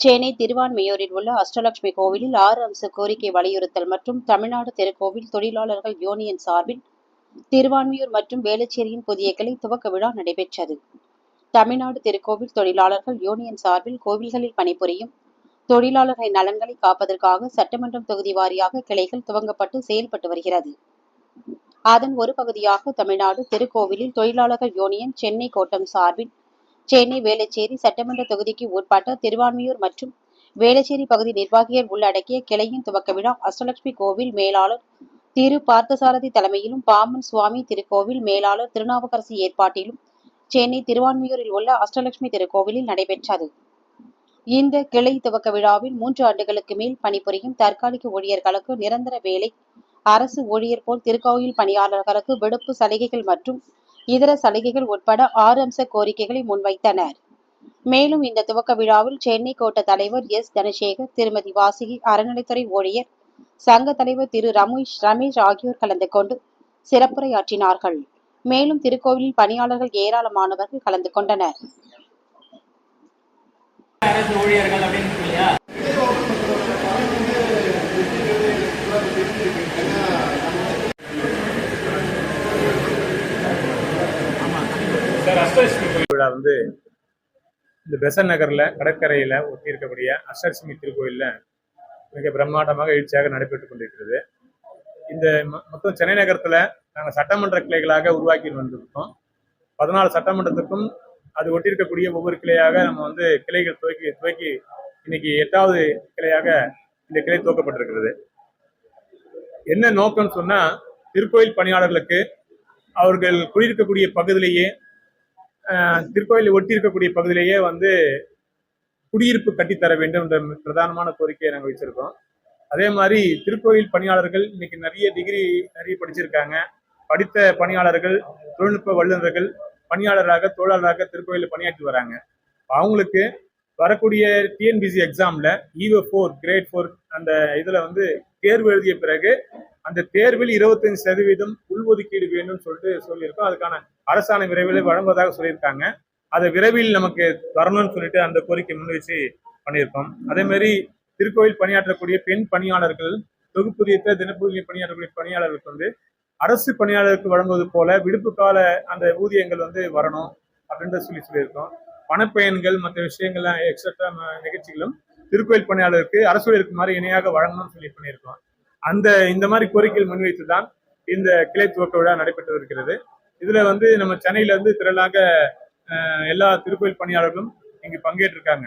சென்னை திருவான்மையூரில் உள்ள அஷ்டலட்சுமி கோவிலில் ஆறு அம்ச கோரிக்கை வலியுறுத்தல் மற்றும் தமிழ்நாடு திருக்கோவில் தொழிலாளர்கள் யூனியன் சார்பில் திருவான்மையூர் மற்றும் வேளச்சேரியின் புதிய கிளை துவக்க விழா நடைபெற்றது. தமிழ்நாடு திருக்கோவில் தொழிலாளர்கள் யூனியன் சார்பில் கோவில்களில் பணிபுரியும் தொழிலாளர்களின் நலன்களை காப்பதற்காக சட்டமன்றம் தொகுதி வாரியாக கிளைகள் துவங்கப்பட்டு செயல்பட்டு வருகிறது. அதன் ஒரு பகுதியாக தமிழ்நாடு திருக்கோவிலில் தொழிலாளர்கள் யூனியன் சென்னை கோட்டம் சார்பில் சென்னை வேளச்சேரி சட்டமன்ற தொகுதிக்கு உட்பட்ட திருவான்மியூர் மற்றும் வேளச்சேரி பகுதி நிர்வாகிகள் உள்ளடக்கிய கிளையின் துவக்க விழா அஷ்டலட்சுமி கோவில் மேலாளர் திரு பார்த்தசாரதி தலைமையிலும் பாமன் சுவாமி திருக்கோவில் மேலாளர் திருநாவுக்கரசு ஏற்பாட்டிலும் சென்னை திருவான்மியூரில் உள்ள அஷ்டலட்சுமி திருக்கோவிலில் நடைபெற்றது. இந்த கிளை துவக்க விழாவில் மூன்று ஆண்டுகளுக்கு மேல் பணிபுரியும் தற்காலிக ஊழியர்களுக்கு நிரந்தர வேலை அரசு ஊழியர் போல் திருக்கோயில் பணியாளர்களுக்கு விடுப்பு சலுகைகள் மற்றும் இதர சலுகைகள் உட்பட ஆறு அம்ச கோரிக்கைகளை முன்வைத்தனர். மேலும் இந்த துவக்க விழாவில் சென்னை கோட்ட தலைவர் எஸ். தனசேகர் திருமதி வாசிகி அறநிலைத்துறை ஊழியர் சங்க தலைவர் திரு ரமேஷ் ரமேஷ் ஆகியோர் கலந்து கொண்டு சிறப்புரையாற்றினார்கள். மேலும் திருக்கோவிலில் பணியாளர்கள் ஏராளமானவர்கள் கலந்து கொண்டனர். ஊழியர்கள் விழா வந்து இந்த பெசன் நகர்ல கடற்கரையில் ஒட்டி இருக்கக்கூடிய அஷ்டலட்சுமி திருக்கோயில்ல மிக பிரம்மாண்டமாக எழுச்சியாக நடைபெற்று கொண்டிருக்கிறது. இந்த மொத்தம் சென்னை நகரத்தில் நாங்கள் சட்டமன்ற கிளைகளாக உருவாக்கி வந்திருக்கோம். பதினாலு சட்டமன்றத்துக்கும் அது ஒட்டி இருக்கக்கூடிய ஒவ்வொரு கிளையாக நம்ம வந்து கிளைகள் துவக்கி துவக்கி இன்னைக்கு எட்டாவது கிளையாக இந்த கிளை துவக்கப்பட்டிருக்கிறது. என்ன நோக்கம்னு சொன்னால் திருக்கோயில் பணியாளர்களுக்கு அவர்கள் குடியிருக்கக்கூடிய பகுதியிலேயே திருக்கோயிலை ஒட்டி இருக்கக்கூடிய பகுதியிலேயே வந்து குடியிருப்பு கட்டித்தர வேண்டும் என்ற பிரதானமான கோரிக்கையை நாங்கள் வச்சிருக்கோம். அதே மாதிரி திருக்கோயில் பணியாளர்கள் இன்னைக்கு நிறைய டிகிரி நிறைய படிச்சிருக்காங்க. படித்த பணியாளர்கள் தொழில்நுட்ப வல்லுநர்கள் பணியாளராக தொழிலாளராக திருக்கோயிலில் பணியாற்றி வராங்க. அவங்களுக்கு வரக்கூடிய டிஎன்பிசி எக்ஸாம்ல ஈவோ ஃபோர் கிரேட் ஃபோர் அந்த இதுல வந்து தேர்வு எழுதிய பிறகு அந்த தேர்வில் இருபத்தஞ்சு சதவீதம் உள்ஒதுக்கீடு வேணும்னு சொல்லிட்டு சொல்லியிருக்கோம். அதுக்கான அரசாணை விரைவில் வழங்குவதாக சொல்லியிருக்காங்க. அதை விரைவில் நமக்கு வரணும்னு சொல்லிட்டு அந்த கோரிக்கை முன்வச்சு பண்ணியிருக்கோம். அதே மாதிரி திருக்கோயில் பணியாற்றக்கூடிய பெண் பணியாளர்கள் தொகுப்புதியத்த தினப்பூதிய பணியாற்றக்கூடிய பணியாளர்களுக்கு வந்து அரசு பணியாளருக்கு வழங்குவது போல விடுப்பு கால அந்த ஊதியங்கள் வந்து வரணும் அப்படின்றத சொல்லி சொல்லியிருக்கோம். பணப்பயன்கள் மற்ற விஷயங்கள்லாம் எக்ஸட்ரா நிகழ்ச்சிகளும் திருக்கோயில் பணியாளருக்கு அரசு இருக்குமாறு மாதிரி இணையாக வழங்கணும்னு சொல்லி பண்ணியிருக்கோம். அந்த இந்த மாதிரி கோரிக்கைகள் முன்வைத்து தான் இந்த கிளை துவக்க விழா நடைபெற்று இருக்கிறது இதுல வந்து நம்ம சென்னையில இருந்து திரளாக எல்லா திருக்கோயில் பணியாளர்களும் இங்கு பங்கேற்றிருக்காங்க.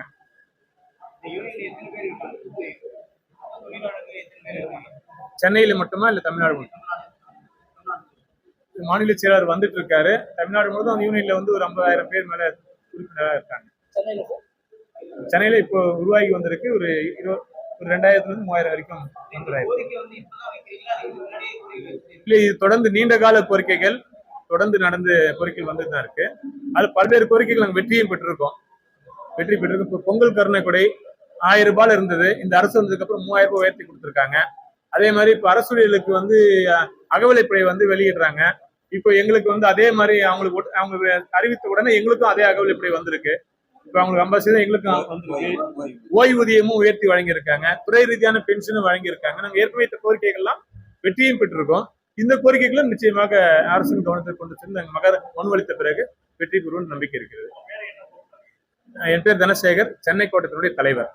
சென்னையில மட்டுமா இல்ல தமிழ்நாடு மட்டுமா? மாநில செயலாளர் வந்துட்டு இருக்காரு தமிழ்நாடு முழுவதும் அந்த யூனியன்ல வந்து ஒரு ஐம்பதாயிரம் பேர் மேல உறுப்பினராக இருக்காங்க. சென்னையில இப்போ உருவாகி வந்திருக்கு ஒரு இரு ஒரு ரெண்டாயிரத்துல இருந்து மூவாயிரம் வரைக்கும் வந்துடாயிருக்கு இல்ல இது தொடர்ந்து நீண்ட கால கோரிக்கைகள் தொடர்ந்து நடந்து கோரிக்கைகள் வந்துட்டு தான் இருக்கு. அது பல்வேறு கோரிக்கைகள் நாங்கள் வெற்றியும் பெற்றிருக்கோம். வெற்றி பெற்றிருக்கோம். இப்போ பொங்கல் கருணை கொடை ஆயிரம் ரூபாயில் இருந்தது. இந்த அரசு வந்ததுக்கு அப்புறம் மூவாயிரம் ரூபாய் உயர்த்தி கொடுத்துருக்காங்க. அதே மாதிரி இப்போ அரசுடையலுக்கு வந்து அஹ், அகவிலைப்படை வந்து வெளியிடுறாங்க. இப்போ எங்களுக்கு வந்து அதே மாதிரி அவங்களுக்கு அவங்க அறிவித்த உடனே எங்களுக்கும் அதே அகவிலைப்படை வந்திருக்கு. இப்போ அவங்களுக்கு ஐம்பது சதவீதம் எங்களுக்கும் வந்திருக்கு ஓய்வூதியமும் உயர்த்தி வழங்கியிருக்காங்க. துறை ரீதியான பென்ஷனும் வழங்கியிருக்காங்க. நாங்க ஏற்கனவே இந்த கோரிக்கைகள்லாம் வெற்றியும் பெற்றிருக்கோம். இந்த கோரிக்கைகளும் நிச்சயமாக அரசின் கவனத்தை கொண்டு சென்று நாங்கள் மகர மனுவளித்த பிறகு வெற்றி பெறுவோம் நம்பிக்கை இருக்கிறது. என் பேர் தனசேகர் சென்னை கோட்டத்தினுடைய தலைவர்.